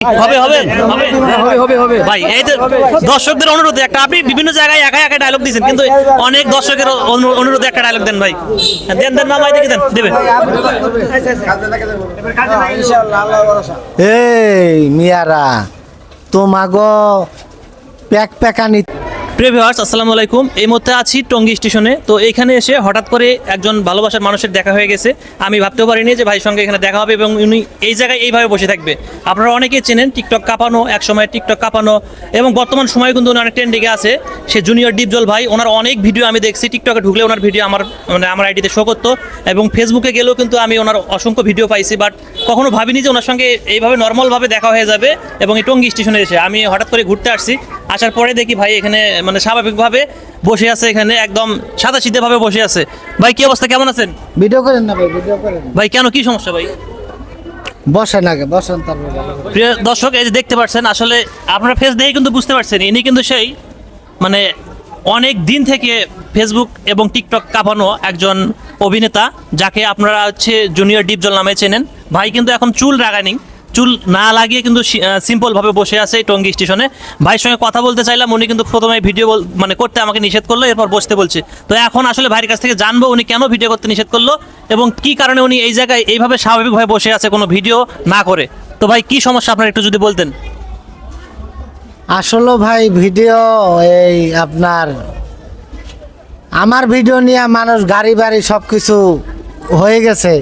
হবে হবে হবে। হবে হবে ভাই এই যে দর্শকদের অনুরোধে একটা আপনি বিভিন্ন জায়গায় একা একা ডায়লগ দিয়েছেন কিন্তু অনেক দর্শকের অনু- অনুরোধে একটা ডায়লগ দেন ভাই। দেন দেন না ভাই দেখে দেন দেবেন। এই মিয়ারা তোমাগো প্যাক প্যাকানি প্রিয় ভিউয়ার্স আসসালামু আলাইকুম। এই মুহূর্তে আছি টঙ্গী স্টেশনে। তো এখানে এসে হঠাৎ করে একজন ভালোবাসার মানুষের দেখা হয়ে গেছে। আমি ভাবতেও পারিনি যে ভাইয়ের সঙ্গে এখানে দেখা হবে এবং উনি এই জায়গায় এইভাবে বসে থাকবে। আপনারা অনেকেই চেনেন টিকটক কাঁপানো এক সময় টিকটক কাঁপানো এবং বর্তমান সময়ে কিন্তু উনি অনেক ট্রেন্ডিংয়ে আছে। সে জুনিয়র ডিপজল ভাই, ওনার অনেক ভিডিও আমি দেখছি। টিকটকে ঢুকলে ওনার ভিডিও আমার মানে আমার আইডিতে শো করতো এবং ফেসবুকে গেলেও কিন্তু আমি ওনার অসংখ্য ভিডিও পাইছি। বাট কখনো ভাবিনি যে ওনার সঙ্গে এইভাবে নর্মালভাবে দেখা হয়ে যাবে এবং এই টঙ্গী স্টেশনে এসে। আমি হঠাৎ করে ঘুরতে আসছি। আসার পরে দেখি ভাই এখানে মানে স্বাভাবিকভাবে বসে আছে এখানে একদম সাদা ভাবে বসে আছে। ভাই কি অবস্থা? কেমন আছেন? ভিডিও করেন না ভাই ভিডিও করেন। ভাই কেন? কি সমস্যা ভাই? বসেন আগে বসেন তারপরে প্রিয় দর্শক এই যে দেখতে পাচ্ছেন আসলে আপনারা ফেস দেখে কিন্তু বুঝতে পারছেন ইনি কিন্তু সেই মানে অনেক দিন থেকে ফেসবুক এবং টিকটক কাঁপানো একজন অভিনেতা যাকে আপনারা হচ্ছে জুনিয়র ডিপজল নামে চেনেন। ভাই কিন্তু এখন চুল রাগানি চুল না লাগিয়ে কিন্তু সিম্পল ভাবে বসে আছে টঙ্গী স্টেশনে। ভাইয়ের সঙ্গে কথা বলতে চাইলাম, উনি কিন্তু প্রথমে ভিডিও মানে করতে আমাকে নিষেধ করল, এরপর বসতে বলছে। তো এখন আসলে ভাইয়ের কাছ থেকে জানব উনি কেন ভিডিও করতে নিষেধ করল এবং কি কারণে উনি এই জায়গায় এইভাবে স্বাভাবিকভাবে বসে আছে কোনো ভিডিও না করে। তো ভাই, কি সমস্যা আপনার একটু যদি বলতেন? আসলে ভাই ভিডিও এই আপনার, আমার ভিডিও নিয়ে মানুষ গাড়ি বাড়ি সব কিছু হয়ে গেছে।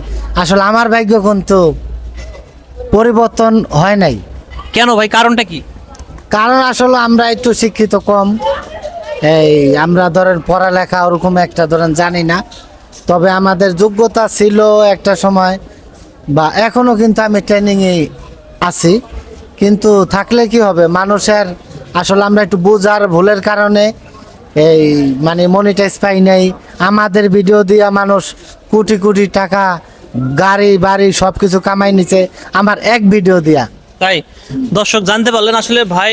আসলে আমার ভাগ্য কিন্তু পরিবর্তন হয় নাই। কেন ভাই? কারণটা কি? কারণ আসলে আমরা একটু শিক্ষিত কম। এই আমরা ধরেন পড়ালেখা ওরকম একটা ধরেন জানি না। তবে আমাদের যোগ্যতা ছিল একটা সময় বা এখনও কিন্তু আমি ট্রেনিংয়ে আছি। কিন্তু থাকলে কি হবে? মানুষের আসলে আমরা একটু বোঝার ভুলের কারণে এই মানে মনিটাইজ পাই নাই। আমাদের ভিডিও দিয়ে মানুষ কোটি কোটি টাকা গাড়ি বাড়ি সব কিছু কামাই নিছে। আমার এক ভিডিও দিয়া। তাই? দর্শক জানতে পারলেন আসলে ভাই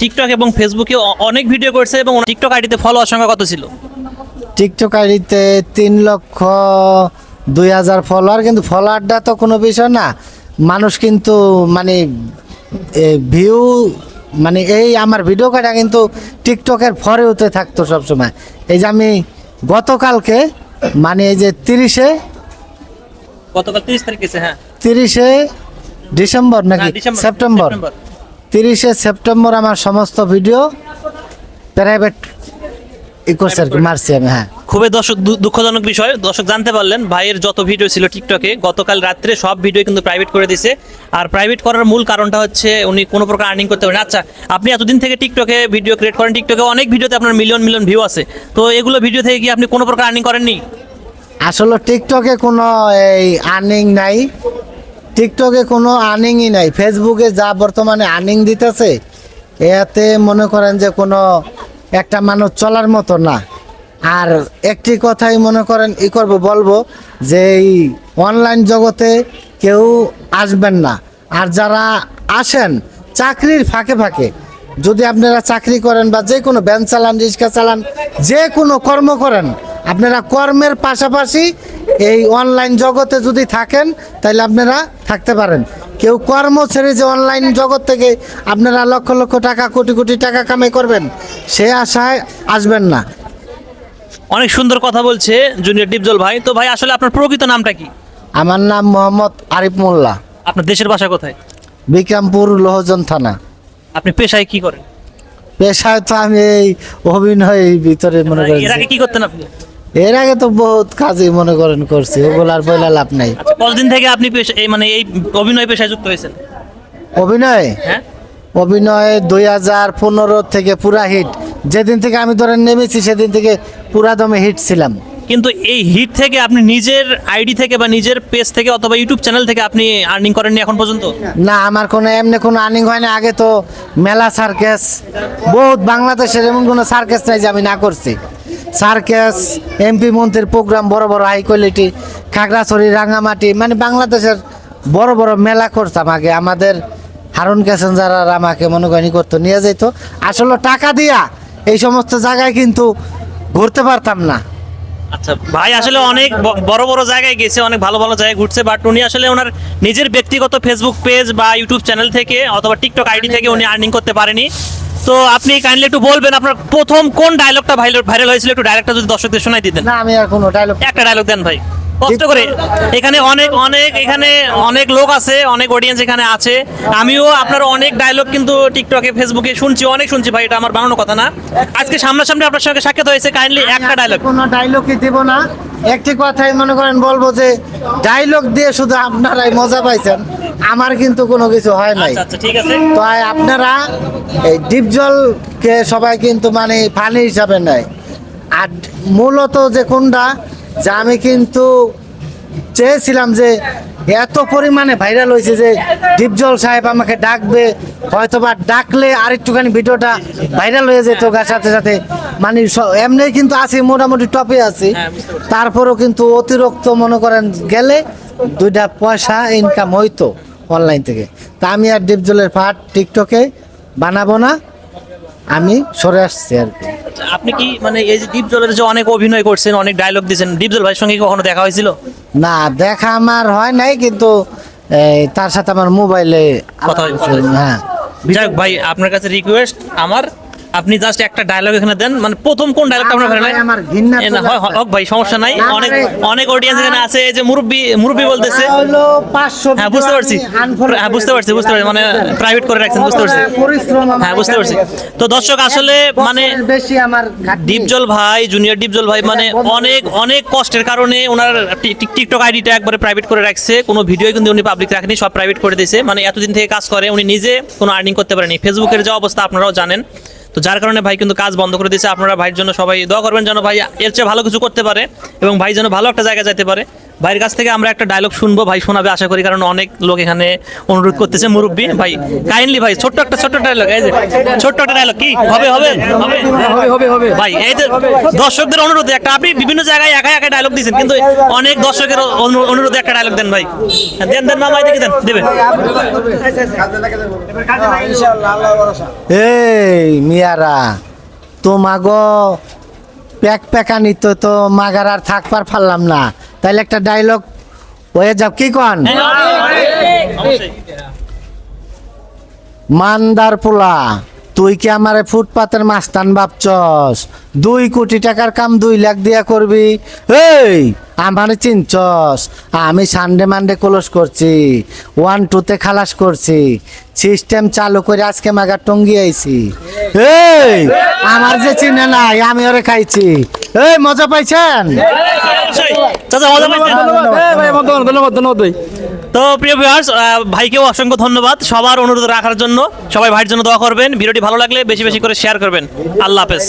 টিকটক এবং ফেসবুকে অনেক ভিডিও করছে এবং টিকটক আইডিতে ফলোয়ার সংখ্যা কত ছিল? টিকটক আইডিতে তিন লক্ষ দুই হাজার ফলোয়ার কিন্তু ফলোয়ারটা তো কোনো বিষয় না। মানুষ কিন্তু মানে ভিউ মানে এই আমার ভিডিও কাটা কিন্তু টিকটকের ফরেওতে থাকতো সবসময়। এই যে আমি গতকালকে মানে এই যে তিরিশে গতকাল তিরিশ তারিখ গেছে হ্যাঁ। তিরিশে ডিসেম্বর নাকি? হ্যাঁ, সেপ্টেম্বর। সেপ্টেম্বর। তিরিশে সেপ্টেম্বর আমার সমস্ত ভিডিও প্রাইভেট ই করছে আর কি মারছি আমি হ্যাঁ। খুবই দর্শক দুঃখজনক বিষয়। দর্শক জানতে পারলেন ভাইয়ের যত ভিডিও ছিল টিকটকে গতকাল রাত্রে সব ভিডিও কিন্তু প্রাইভেট করে দিছে। আর প্রাইভেট করার মূল কারণটা হচ্ছে উনি কোনো প্রকার আর্নিং করতে পারেন আচ্ছা আপনি এতদিন থেকে টিকটকে ভিডিও ক্রিয়েট করেন টিকটকে অনেক ভিডিওতে আপনার মিলিয়ন মিলিয়ন ভিউ আছে। তো এগুলো ভিডিও থেকে কি আপনি কোনো প্রকার আর্নিং করেননি? আসলে টিকটকে কোনো এই আর্নিং নাই। টিকটকে কোনো আর্নিংই নাই। ফেসবুকে যা বর্তমানে আর্নিং দিতেছে, এতে মনে করেন যে কোনো একটা মানুষ চলার মতো না। আর একটি কথাই মনে করেন ই করব, বলব যে এই অনলাইন জগতে কেউ আসবেন না। আর যারা আসেন, চাকরির ফাঁকে ফাঁকে, যদি আপনারা চাকরি করেন বা যে কোনো ব্যান চালান, রিক্সা চালান, যে কোনো কর্ম করেন আপনারা কর্মের পাশাপাশি এই অনলাইন জগতে যদি থাকেন তাহলে আপনারা থাকতে পারেন। কেউ কর্ম ছেড়ে যে অনলাইন জগৎ থেকে আপনারা লক্ষ লক্ষ টাকা কোটি কোটি টাকা কামাই করবেন সে আশায় আসবেন না। অনেক সুন্দর কথা বলছে জুনিয়র ডিপজল ভাই। তো ভাই আসলে আপনার প্রকৃত নামটা কি? আমার নাম মোহাম্মদ আরিফ মোল্লা। আপনার দেশের ভাষা কোথায়? বিক্রমপুর লোহজন থানা। আপনি পেশায় কি করেন? পেশায় তো আমি এই অভিনয়ের ভিতরে মনে আগে কি করতেন আপনি? এর আগে তো বহুত কাজই মনে করেন করছি ওগুলো আর বইলা লাভ নাই। আচ্ছা কতদিন থেকে আপনি এই মানে এই অভিনয় পেশায় যুক্ত হয়েছেন? অভিনয়? হ্যাঁ। অভিনয় দুই হাজার পনেরো থেকে পুরা হিট যেদিন থেকে আমি ধরেন নেমেছি সেদিন থেকে পুরা দমে হিট ছিলাম। কিন্তু এই হিট থেকে আপনি নিজের আইডি থেকে বা নিজের পেজ থেকে অথবা ইউটিউব চ্যানেল থেকে আপনি আর্নিং করেননি এখন পর্যন্ত? না আমার কোনো এমনি কোনো আর্নিং হয় না। আগে তো মেলা সার্কেস বহুত বাংলাদেশের এমন কোনো সার্কেস নাই যে আমি না করছি। সার্কেস এমপি মন্ত্রীর প্রোগ্রাম বড় বড় হাই কোয়ালিটি খাগড়াছড়ি রাঙামাটি মানে বাংলাদেশের বড় বড় মেলা করতাম আগে। আমাদের হারুন ক্যাসেঞ্জার আর আমাকে মনে করেন করতো, নিয়ে যেত আসলে টাকা দিয়া এই সমস্ত জায়গায় কিন্তু ঘুরতে পারতাম না। আচ্ছা ভাই, আসলে অনেক বড় বড় জায়গায় গেছে, অনেক ভালো ভালো জায়গায় ঘুরছে বাট উনি আসলে ওনার নিজের ব্যক্তিগত ফেসবুক পেজ বা ইউটিউব চ্যানেল থেকে অথবা টিকটক আইডি থেকে উনি আর্নিং করতে পারেনি। তো আপনি কাইন্ডলি একটু বলবেন আপনার প্রথম কোন ডায়লগটা ভাইরাল হয়েছিল? একটু ডায়লগটা যদি দর্শকদের শোনাই দিতেন। না আমি আর কোনো ডায়লগ একটা ডায়লগ দেন ভাই। কষ্ট করে। এখানে অনেক অনেক এখানে অনেক লোক আছে অনেক অডিয়েন্স এখানে আছে। আমিও আপনার অনেক ডায়লগ কিন্তু টিকটকে ফেসবুকে শুনছি অনেক শুনছি ভাই এটা আমার বানানো কথা না। আজকে সামনাসামনি আপনার সঙ্গে সাক্ষাৎ হয়েছে কাইন্ডলি একটা ডায়লগ কোনো ডায়লগই দিব না। একটি কথাই মনে করেন বলব যে ডায়লগ দিয়ে শুধু আপনারাই মজা পাইছেন। আমার কিন্তু কোনো কিছু হয় নাই। আচ্ছা আচ্ছা ঠিক আছে। তো আপনারা এই ডিপ জলকে সবাই কিন্তু মানে পানি হিসাবে নেয়। আর মূলত যে কোনটা যে আমি কিন্তু চেয়েছিলাম যে এত পরিমাণে ভাইরাল হয়েছে যে ডিপজল সাহেব আমাকে ডাকবে হয়তোবা ডাকলে আর একটুখানি ভিডিওটা ভাইরাল হয়ে যেত গার সাথে সাথে। মানে এমনি কিন্তু আছি মোটামুটি টপে আছি। হ্যাঁ। তারপরও কিন্তু অতিরিক্ত মনে করেন গেলে দুইটা পয়সা ইনকাম হইতো অনলাইন থেকে। তা আমি আর ডিপজলের পাট টিকটকে বানাবো না আমি সরে আসছি আর কি। আপনি কি মানে এই যে ডিপ জলের যে অনেক অভিনয় করছেন অনেক ডায়লগ দিয়েছেন ডিপ জল ভাইয়ের সঙ্গে কখনো দেখা হয়েছিল? না দেখা আমার হয় নাই কিন্তু এই, তার সাথে আমার মোবাইলে কথা। হ্যাঁ। যাই হোক ভাই আপনার কাছে রিকোয়েস্ট আমার আপনি জাস্ট একটা ডায়লগ এখানে দেন মানে প্রথম কোন ডায়লগটা আপনার ভালো লাগে আমার ঘৃণা হয়- হয়- ভাই সমস্যা নাই। অনেক মানে- অনেক অডিয়েন্স এখানে আছে এই যে মুরব্বি মুরব্বি বলতেছে। হলো পাঁচশো হ্যাঁ বুঝতে পারছি। হ্যাঁ বুঝতে পারছি বুঝতে পারছি মানে প্রাইভেট করে রাখছেন বুঝতে পারছি। হ্যাঁ বুঝতে পারছি। তো দর্শক আসলে মানে বেশি আমার। ডিপজল ভাই জুনিয়র ডিপজল ভাই মানে অনেক অনেক কষ্টের কারণে ওনার টিকটক আইডিটা একবারে প্রাইভেট করে রাখছে। কোনো ভিডিও কিন্তু উনি পাবলিক রাখেনি সব প্রাইভেট করে দিয়েছে। মানে এতদিন থেকে কাজ করে উনি নিজে কোনো আর্নিং করতে পারেনি। ফেসবুকের যে অবস্থা আপনারাও জানেন। তো যার কারণে ভাই কিন্তু কাজ বন্ধ করে দিয়েছে। আপনারা ভাইয়ের জন্য সবাই দোয়া করবেন যেন ভাই এর চেয়ে ভালো কিছু করতে পারে এবং ভাই যেন ভালো একটা জায়গায় যেতে পারে। ভাইয়ের কাছ থেকে আমরা একটা ডায়লগ শুনব। ভাই শোনাবে আশা করি কারণ অনেক লোক এখানে অনুরোধ করতেছে। মুরব্বী ভাই কাইন্ডলি ভাই ছোট্ট একটা ছোট্ট ডায়লগ এই যে ছোট্ট একটা ডায়লগ কি? হবে হবে? ভাই এই যে দর্শকদের অনুরোধে একটা আপনি বিভিন্ন জায়গায় একা একা ডায়লগ দিয়েছেন কিন্তু অনেক দর্শকের অনুরোধে একটা ডায়লগ দেন ভাই। হ্যাঁ, দেন দেন মামাই দেখে দেন দেবে। এই মিয়ারা তোমাগো প্যাক প্যাকানি তো তো মাগার আর থাকবার পারলাম না তাইলে একটা ডায়লগ হয়ে যাব কি কন। মান্দার পোলা তুই কি আমারে ফুটপাতের মাস্তান ভাবছস দুই কোটি টাকার কাম দুই লাখ দিয়া করবি এই আমারে চিনছস আমি সানডে মানডে ক্লোজ করছি ওয়ান টুতে খালাস করছি সিস্টেম চালু করে আজকে মাগা টঙ্গি আইছি। এই আমার যে চিনে নাই আমি ওরে খাইছি। এই মজা পাইছেন? অবশ্যই। চাচা মজা পাইছেন? এই ভাই ধন্যবাদ ধন্যবাদ ধন্যবাদ তো প্রিয় ভিউয়ার্স ভাইকেও অসংখ্য ধন্যবাদ সবার অনুরোধ রাখার জন্য। সবাই ভাইয়ের জন্য দোয়া করবেন। ভিডিওটি ভালো লাগলে বেশি বেশি করে শেয়ার করবেন। আল্লাহ হাফেজ।